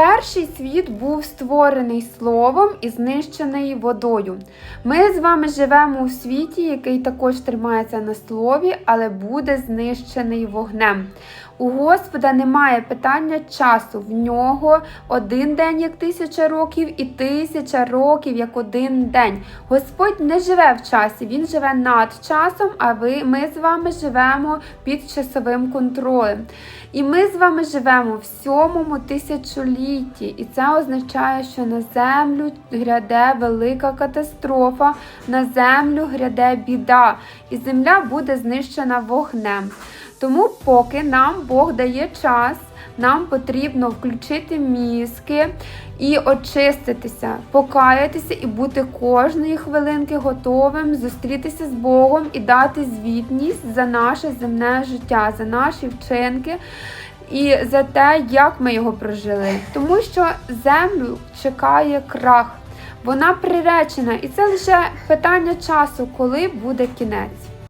Перший світ був створений словом і знищений водою. Ми з вами живемо у світі, який також тримається на слові, але буде знищений вогнем. У Господа немає питання часу. В нього один день як тисяча років, і тисяча років як один день. Господь не живе в часі, він живе над часом, а ви, ми з вами живемо під часовим контролем. І ми з вами живемо в сьомому тисячолітті, і це означає, що на землю гряде велика катастрофа, на землю гряде біда, і земля буде знищена вогнем. Тому, поки нам Бог дає час, нам потрібно включити мізки і очиститися, покаятися і бути кожної хвилинки готовим зустрітися з Богом і дати звітність за наше земне життя, за наші вчинки. І за те, як ми його прожили, тому що землю чекає крах, вона приречена, і це лише питання часу, коли буде кінець.